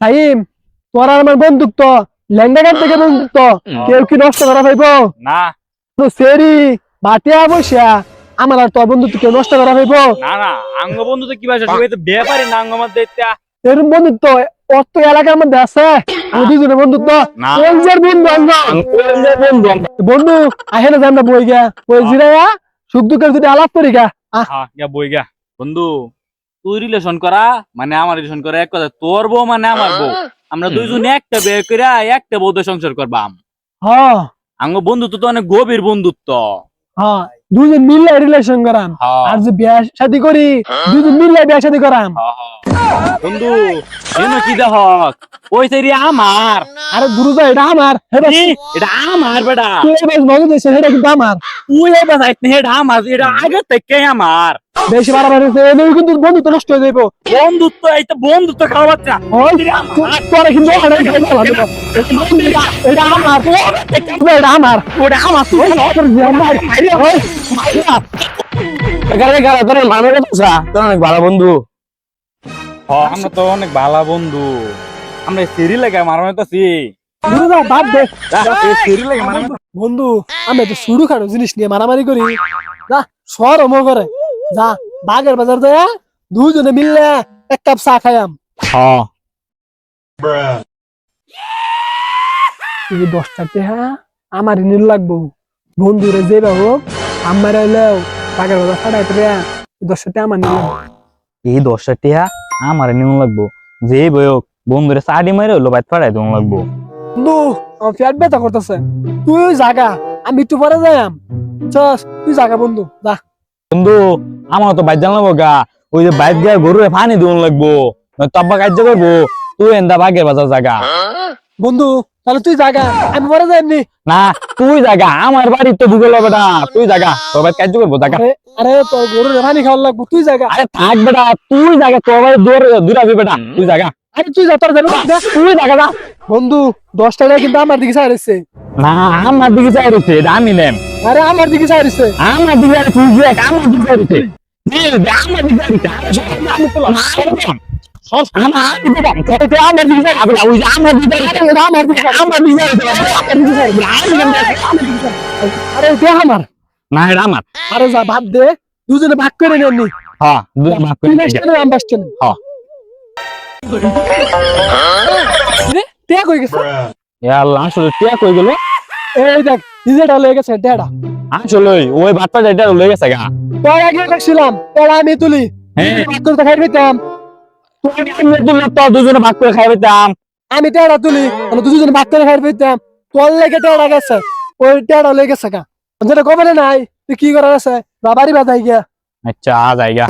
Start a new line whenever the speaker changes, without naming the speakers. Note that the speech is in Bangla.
সাইম তোর আর আমার বন্ধুত্ব ল্যাংডা কাট থেকে বন্ধুত্ব? কেউ কি নষ্ট করা ভাইব
না।
তো সেরি বাটিয়া বসিয়া আমার আর তোর কেউ নষ্ট করা ভাইব
না না আঙ্গ বন্ধু তো কি ভাষা? সবাই তো ব্যাপারে না আঙ্গ ইত্যা।
এরকম বন্ধুত্ব অত এলাকার মধ্যে আছে? দুজনের বন্ধুত্ব?
না।
কলজের বন্ধু আমরা বন্ধু আহে না জানটা বই গা বই সুখ দুঃখের যদি আলাপ করি গা আহ।
হ্যাঁ গা বই গা বন্ধু তুই রিলেশন করা মানে আমার রিলেশন করা এক কথা তোর বউ মানে আমার বউ। আমরা দুইজন একটা বিয়ে করে একটা বউতে সংসার করবাম।
হ্যাঁ
আঙ্গ বন্ধুত্ব তো অনেক গভীর বন্ধুত্ব।
হ্যাঁ দুজন মিলে রিলেশন করাম। আর যে বিয়া শাদি করি দুজন মিললে বিয়া শাদি করাম।
বন্ধু এনো কি দেখ? ওই সেরি আমার।
আরে গুরু যা এটা আমার।
এটা আমার বেটা।
তুই বাস মগজ দিছিস, এটা কিন্তু আমার।
তুই এই বাসাইত না এটা আমার। এটা আগে থেকে আমার।
বেশি বাড়াবাড়ি এনে কিন্তু বন্ধু তো নষ্ট হয়ে যাইব।
বন্ধুত্ব এইটা বন্ধুত্ব খাওয়া বাচ্চা।
কিন্তু দেব। এটা আমার। এটা আমার। ওটা আমার। তোর
তোর অনেক ভালো বন্ধু।
আমরা তো অনেক ভালো বন্ধু। আমরা সিরি লাগে মারানো তো সি
বন্ধু আমি তো শুরু খাটো জিনিস নিয়ে মারামারি করি। যা সর অমো করে। যা বাগের বাজার দেয়া দুজনে মিললে এক কাপ চা খাইয়াম। তুই দশটা টেহা আমার নীল লাগবো। বন্ধুরে যে বাবু আমার এলেও বাগের বাজার ফাটাই তো দশটা টেহা আমার নীল
এই দশটা টিয়া আমার নিউন লাগবো। যে বয়ক বন্ধুরে সাড়ি মারে হলো বাইত ফাড়াই দিন লাগবো।
বন্ধু আমার পেট ব্যথা করতেছে। তুই জাগা আমি একটু পরে চস তুই জাগা বন্ধু যা।
বন্ধু আমার তো বাইত জানলাম গা। ওই যে বাইত গিয়ে গরুরে পানি দিন লাগবো। তব্বা কার্য করব। তুই এন্দা বাগের বাজার জাগা।
বন্ধু তাহলে তুই জাগা। আমি পরে যাইম নি
না তুই জাগা। আমার বাড়ির তো ঢুকে লবে না। তুই জাগা। তোর বাইত কার্য করব জাগা।
আরে তোর গরুর পানি খাওয়ার লাগবো। তুই জাগা।
আরে থাক বেটা তুই জাগা। তোর বাড়ি দূর দূরাবি বেটা। তুই জাগা।
আরে তুই যা তোর
তুই জাগা যা।
বন্ধু দশটা কিন্তু আমার দিকে চাইছে
না আমার দিকে চাই এটা আমি নেম
আরে আমার দিকে চাইছে
আমার দিকে আর তুই দেখ আমার দিকে দে আমার দিকে
দুজনে ভাগ করে নেননি
হ্যাঁ হ্যাঁ।
কই গেছে
আল্লাহ আসলে টিয়া কই গেল?
এই দেখ নিজেটা লয়ে গেছে ডেডা
আসলে ওই বাটটা যেটা লয়ে গেছে গা।
তোর আগে দেখছিলাম তোর আমি তুলি।
হ্যাঁ।
ভাগ খাই পেতাম
তুমি তুললে তো দুজনে ভাগ করে খাইবে দাম
আমি তুলি দুজনে ভাগ করে খাই পেতাম তোর লেগে টেড়া গেছে ওই টেড়া লয়ে গেছে গা। যেটা কবরে নাই তুই কি করার আছে? বাবারই বাজাই গিয়া।
আচ্ছা জায়গা